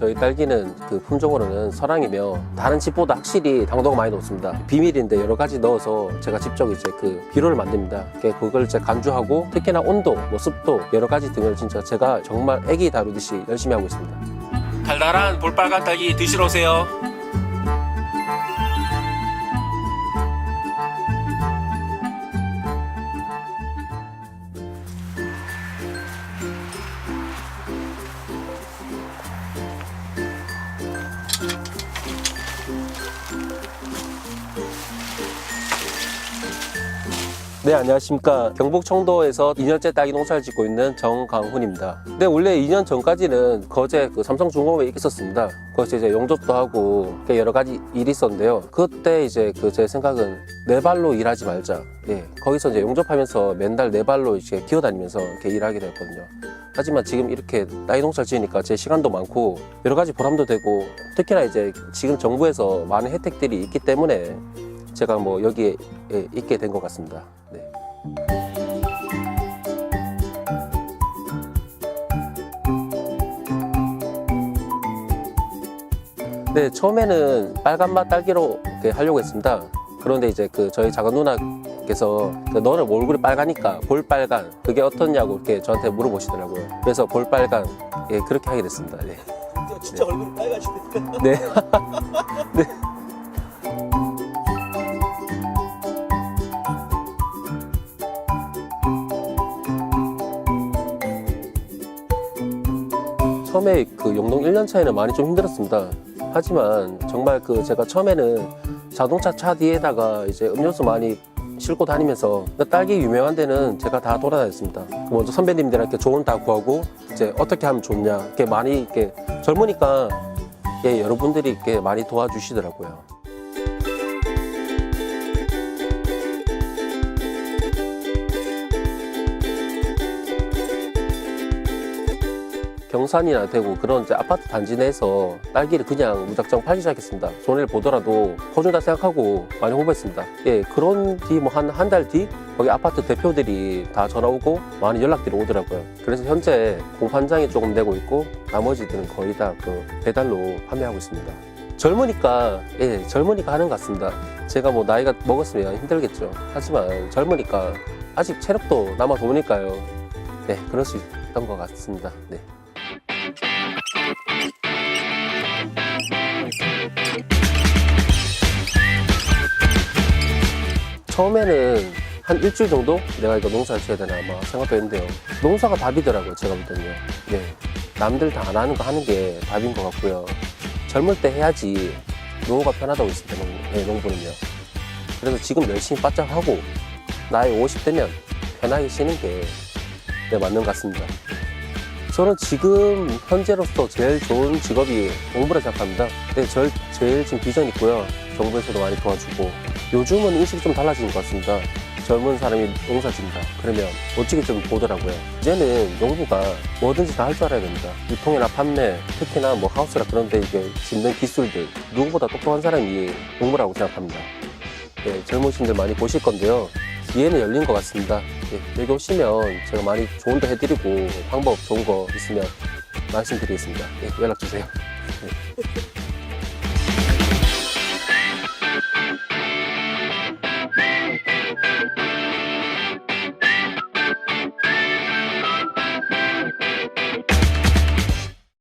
저희 딸기는 그 품종으로는 설황이며 다른 집보다 확실히 당도가 많이 높습니다. 비밀인데 여러 가지 넣어서 제가 직접 이제 그 비료를 만듭니다. 그걸 이제 간주하고 특히나 온도, 뭐 습도 여러 가지 등을 진짜 제가 정말 애기 다루듯이 열심히 하고 있습니다. 달달한 볼빨간 딸기 드시러 오세요. 네, 안녕하십니까. 경북 청도에서 2년째 딸기 농사를 짓고 있는 정강훈입니다. 네, 원래 2년 전까지는 거제 그 삼성중공업에 있었습니다. 거기서 이제 용접도 하고 여러 가지 일이 있었는데요. 그때 이제 그 제 생각은 네 발로 일하지 말자. 예, 거기서 이제 용접하면서 맨날 네 발로 이제 기어다니면서 이렇게 일하게 되었거든요. 하지만 지금 이렇게 딸기 농사를 지으니까 제 시간도 많고 여러 가지 보람도 되고 특히나 이제 지금 정부에서 많은 혜택들이 있기 때문에 제가 뭐 여기에 예, 있게 된 것 같습니다. 네. 네, 처음에는 빨간 맛 딸기로 이렇게 하려고 했습니다. 그런데 이제 그 저희 작은 누나께서 그 너는 뭐 얼굴이 빨가니까 볼 빨간 그게 어떻냐고 이렇게 저한테 물어보시더라고요. 그래서 볼 빨간 예, 그렇게 하게 됐습니다. 네. 진짜 얼굴이 빨가시니까. 네. 네. 처음에 그 용동 1년 차에는 많이 좀 힘들었습니다. 하지만 정말 그 제가 처음에는 자동차 차 뒤에다가 이제 음료수 많이 싣고 다니면서 그 딸기 유명한 데는 제가 다 돌아다녔습니다. 먼저 선배님들한테 조언 다 구하고 이제 어떻게 하면 좋냐 이렇게 많이 이렇게 젊으니까 예, 여러분들이 이렇게 많이 도와주시더라고요. 경산이나 대구 그런 이제 아파트 단지 내에서 딸기를 그냥 무작정 팔기 시작했습니다. 손해를 보더라도 퍼준다 생각하고 많이 홍보했습니다. 예, 그런 뒤 뭐 한 한 달 뒤 거기 아파트 대표들이 다 전화 오고 많은 연락들이 오더라고요. 그래서 현재 공판장에 조금 내고 있고 나머지들은 거의 다 그 배달로 판매하고 있습니다. 젊으니까 예, 젊으니까 하는 것 같습니다. 제가 뭐 나이가 먹었으면 힘들겠죠. 하지만 젊으니까 아직 체력도 남아 도니까요. 네, 그럴 수 있던 것 같습니다. 네. 처음에는 한 일주일 정도 내가 이거 농사를 지어야 되나 아마 생각도 했는데요. 농사가 답이더라고요, 제가 볼 때는요. 네. 남들 다 안 하는 거 하는 게 답인 것 같고요. 젊을 때 해야지 노후가 편하다고 있습니다, 농, 네, 농부는요. 그래서 지금 열심히 바짝 하고 나이 50대면 편하게 쉬는 게 네, 맞는 것 같습니다. 저는 지금 현재로서 제일 좋은 직업이 농부라 생각합니다. 네, 저 제일 지금 비전 있고요. 정부에서도 많이 도와주고 요즘은 인식이 좀 달라진 것 같습니다. 젊은 사람이 농사 짓는다. 그러면 멋지게 좀 보더라고요. 이제는 농부가 뭐든지 다 할 줄 알아야 됩니다. 유통이나 판매, 특히나 뭐 하우스라 그런데 이게 짓는 기술들 누구보다 똑똑한 사람이 농부라고 생각합니다. 네, 젊으신들 많이 보실 건데요. 기회는 열린 것 같습니다. 예, 여기 오시면 제가 많이 조언도 해드리고 방법 좋은 거 있으면 말씀드리겠습니다. 예, 연락 주세요. 네.